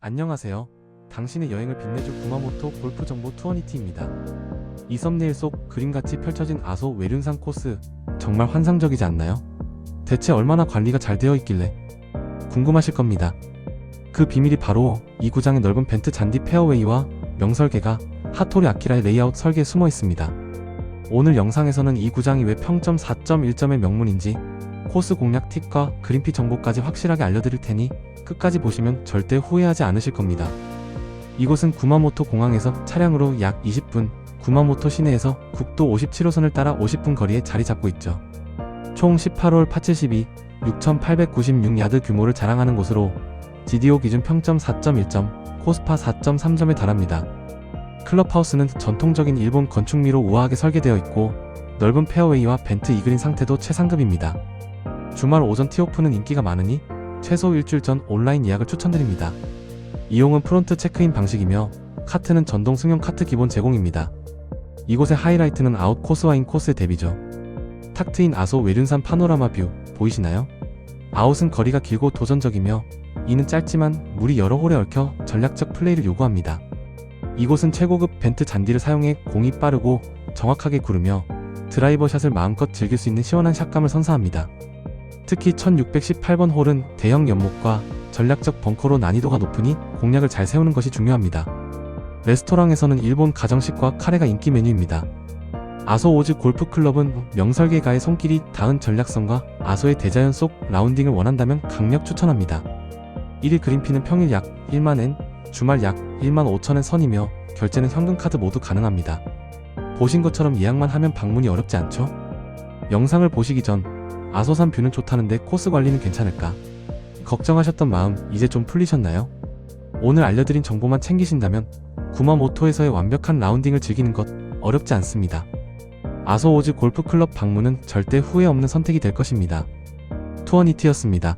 안녕하세요. 당신의 여행을 빛내줄 구마모토 골프 정보 투어니티입니다. 이 썸네일 속 그림같이 펼쳐진 아소 외륜산 코스 정말 환상적이지 않나요? 대체 얼마나 관리가 잘 되어 있길래 궁금하실 겁니다. 그 비밀이 바로 이 구장의 넓은 벤트 잔디 페어웨이와 명설계가 하토리 아키라의 레이아웃 설계에 숨어 있습니다. 오늘 영상에서는 이 구장이 왜 평점 4.1점의 명문인지 코스 공략 팁과 그린피 정보까지 확실하게 알려드릴 테니 끝까지 보시면 절대 후회하지 않으실 겁니다. 이곳은 구마모토 공항에서 차량으로 약 20분, 구마모토 시내에서 국도 57호선을 따라 50분 거리에 자리 잡고 있죠. 총 18홀 파72, 6,896야드 규모를 자랑하는 곳으로 GDO 기준 평점 4.1점, 코스파 4.3점에 달합니다. 클럽하우스는 전통적인 일본 건축미로 우아하게 설계되어 있고 넓은 페어웨이와 벤트 이그린 상태도 최상급입니다. 주말 오전 티오프는 인기가 많으니 최소 일주일 전 온라인 예약을 추천드립니다. 이용은 프론트 체크인 방식이며 카트는 전동 승용 카트 기본 제공입니다. 이곳의 하이라이트는 아웃 코스와 인 코스의 대비죠. 탁 트인 아소 외륜산 파노라마 뷰 보이시나요? 아웃은 거리가 길고 도전적이며 이는 짧지만 물이 여러 홀에 얽혀 전략적 플레이를 요구합니다. 이곳은 최고급 벤트 잔디를 사용해 공이 빠르고 정확하게 구르며 드라이버 샷을 마음껏 즐길 수 있는 시원한 샷감을 선사합니다. 특히 1618번 홀은 대형 연목과 전략적 벙커로 난이도가 높으니 공략을 잘 세우는 것이 중요합니다. 레스토랑에서는 일본 가정식과 카레가 인기 메뉴입니다. 아소 오즈 골프클럽은 명설계가의 손길이 닿은 전략성과 아소의 대자연 속 라운딩을 원한다면 강력 추천합니다. 1일 그린피는 평일 약 1만엔, 주말 약 1만 5천엔 선이며 결제는 현금카드 모두 가능합니다. 보신 것처럼 예약만 하면 방문이 어렵지 않죠? 영상을 보시기 전 아소산 뷰는 좋다는데 코스 관리는 괜찮을까? 걱정하셨던 마음 이제 좀 풀리셨나요? 오늘 알려드린 정보만 챙기신다면 구마모토에서의 완벽한 라운딩을 즐기는 것 어렵지 않습니다. 아소오즈 골프클럽 방문은 절대 후회 없는 선택이 될 것입니다. 투어니티였습니다.